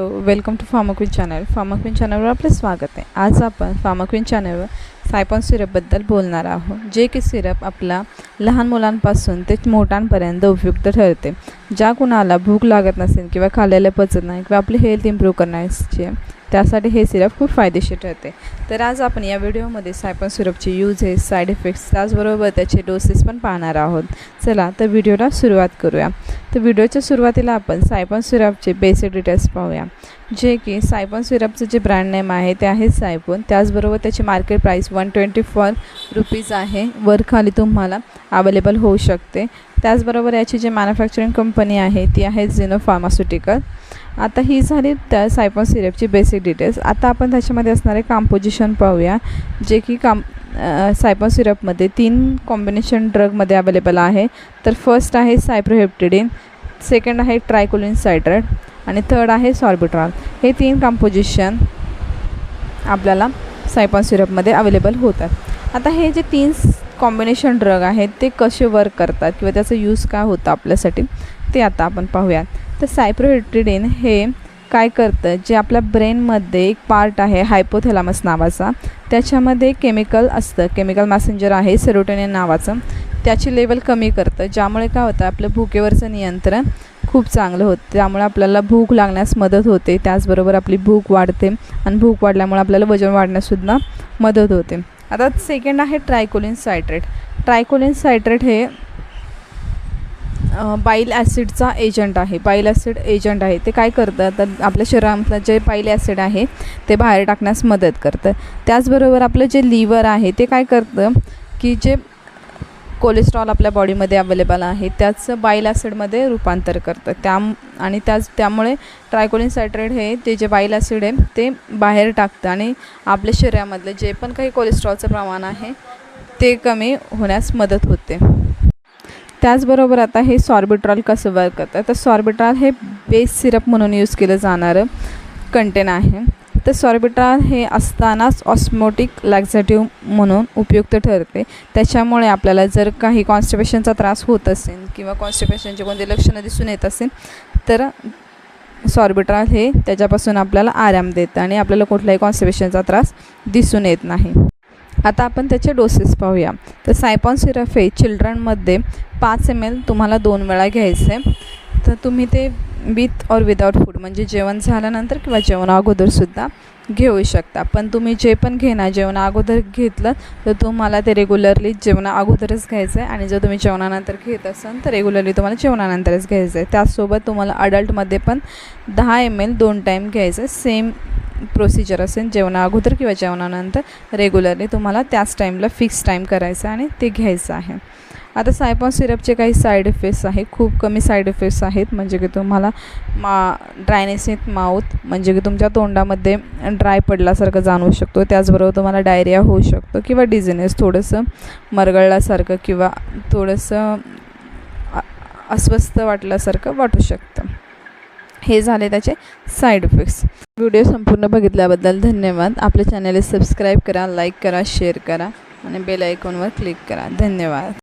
Welcome to pharmaquin channel. Pharmaquin चॅनलवर आपलं स्वागत आहे. आज आपण फार्माक्विन चॅनलवर सायपॉन सिरपबद्दल बोलणार आहोत जे की सिरप आपला लहान मुलांपासून ते मोठ्यांपर्यंत उपयुक्त ठरते. ज्या कुणाला भूक लागत नसेल किंवा खाल्लेलं पचत नाही किंवा आपली हेल्थ इम्प्रूव्ह करण्याची त्यासाठी हे सिरप खूप फायदेशीर ठरते. तर आज आपण या व्हिडिओमध्ये सायपन सिरपचे यूजेस साईड इफेक्ट्स त्याचबरोबर त्याचे डोसेस पण पाहणार आहोत. चला तर व्हिडिओला सुरुवात करूया. तर व्हिडिओच्या सुरुवातीला आपण सायपन सिरपचे बेसिक डिटेल्स पाहूया. जे की सायपन सिरपचं जे ब्रँड नेम आहे ते आहे सायपन. त्याचबरोबर त्याची market price one twenty four rupees आहे. वर खाली तुम्हाला अवेलेबल होऊ शकते. त्याचबरोबर याची जी मॅन्युफॅक्चरिंग कंपनी आहे ती आहे झिनो फार्मास्युटिकल आता ही झाली त्या सायपॉन सिरपची बेसिक डिटेल्स आता आपण त्याच्यामध्ये असणारे कॉम्पोजिशन पाहूया जे की काम सायपॉन सिरपमध्ये तीन कॉम्बिनेशन ड्रगमध्ये अवेलेबल आहे. तर फर्स्ट आहे सायप्रोहेप्टिडिन सेकंड आहे ट्रायकोलिन सायट्रेट आणि थर्ड आहे सॉर्बिट्रॉल हे तीन कॉम्पोजिशन आपल्याला सायपॉन सिरपमध्ये अवेलेबल होतात. आता हे जे तीन कॉम्बिनेशन ड्रग आहेत ते कसे वर्क करतात किंवा त्याचा यूज काय होतं आपल्यासाठी ते आता आपण पाहूयात. तर सायप्रोहेट्रिडिन हे काय करतं जे आपल्या ब्रेनमध्ये एक पार्ट आहे हायपोथॅलामस नावाचा. त्याच्यामध्ये केमिकल असतं. केमिकल मॅसेंजर आहे सेरोटेनियन नावाचं. त्याची लेवल कमी करतं. ज्यामुळे काय होतं आपलं भुकेवरचं नियंत्रण खूप चांगलं होतं. त्यामुळे आपल्याला भूक लागण्यास मदत होते. त्याचबरोबर आपली भूक वाढते आणि भूक वाढल्यामुळे आपल्याला वजन वाढण्याससुद्धा मदत होते. आता सेकंड आहे ट्रायकोलिन सायट्रेट. ट्रायकोलिन सायट्रेट हे बाईल ॲसिडचा एजंट आहे. बाईल ॲसिड एजंट आहे. ते काय करतं? तर आपल्या शरीरामधलं जे बाईल ॲसिड आहे ते बाहेर टाकण्यास मदत करतं. त्याचबरोबर आपलं जे लिव्हर आहे ते काय करतं? की जे कोलेस्ट्रॉल आपल्या बॉडीमध्ये अवेलेबल आहे त्याचं बाईल ॲसिडमध्ये रूपांतर करतं. त्या आणि त्याच त्यामुळे ट्रायकोलिन सायट्रेट हे ते जे बाईल ॲसिड आहे ते बाहेर टाकतं. आणि आपल्या शरीरामधलं जे पण काही कोलेस्ट्रॉलचं प्रमाण आहे ते कमी होण्यास मदत होते. त्याचबरोबर आता हे सॉर्बिट्रॉल कसं वर्क करतं? तर सॉर्बिट्रॉल हे बेस सिरप म्हणून यूज केलं जाणारं कंटेन आहे. तर सॉर्बिट्रॉल हे असतानाच ऑस्मोटिक लॅक्झेटिव्ह म्हणून उपयुक्त ठरते. त्याच्यामुळे आपल्याला जर काही कॉन्स्टिपेशनचा त्रास होत असेल किंवा कॉन्स्टिपेशनचे कोणते लक्षणं दिसून येत असेल तर सॉर्बिट्रॉल हे त्याच्यापासून आपल्याला आराम देतं आणि आपल्याला कुठलाही कॉन्स्टिपेशनचा त्रास दिसून येत नाही. आता आपण त्याचे डोसेस पाहूया. तर सायपॉन सिरप हे चिल्ड्रनमध्ये पाच एम एल तुम्हाला दोन वेळा घ्यायचं. आहे तर तुम्ही ते विथ और विदाउट फूड म्हणजे जेवण झाल्यानंतर किंवा जेवणा अगोदरसुद्धा घेऊ शकता. पण तुम्ही जे पण घेणार जेवणा अगोदर घेतलं तर तुम्हाला ते रेग्युलरली जेवणा अगोदरच घ्यायचं आहे आणि जर तुम्ही जेवणानंतर घेत असाल तर रेग्युलरली तुम्हाला जेवणानंतरच घ्यायचं आहे त्याचसोबत तुम्हाला अडल्टमध्ये पण दहा एम एल दोन टाईम घ्यायचं आहे सेम प्रोसिजर असेल जेवणा अगोदर किंवा जेवणानंतर रेग्युलरली तुम्हाला त्याच टाईमला फिक्स टाईम करायचा आणि ते घ्यायचं आहे. आता सायपॉन सिरपचे काही साईड इफेक्ट्स आहे खूप कमी साईड इफेक्ट्स आहेत. म्हणजे की तुम्हाला मा ड्रायनेस इन माऊथ म्हणजे की तुमच्या तोंडामध्ये ड्राय पडल्यासारखं जाणवू शकतो. त्याचबरोबर तुम्हाला डायरिया होऊ शकतो किंवा डिझिनेस थोडंसं मरगळल्यासारखं किंवा थोडंसं अस्वस्थ वाटल्यासारखं वाटू शकतं. हे झाले त्याचे साईड इफेक्ट्स व्हिडिओ संपूर्ण बघितल्याबद्दल धन्यवाद. आपल्या चॅनलला सबस्क्राईब करा लाईक करा शेअर करा आणि बेल आयकॉनवर क्लिक करा. धन्यवाद.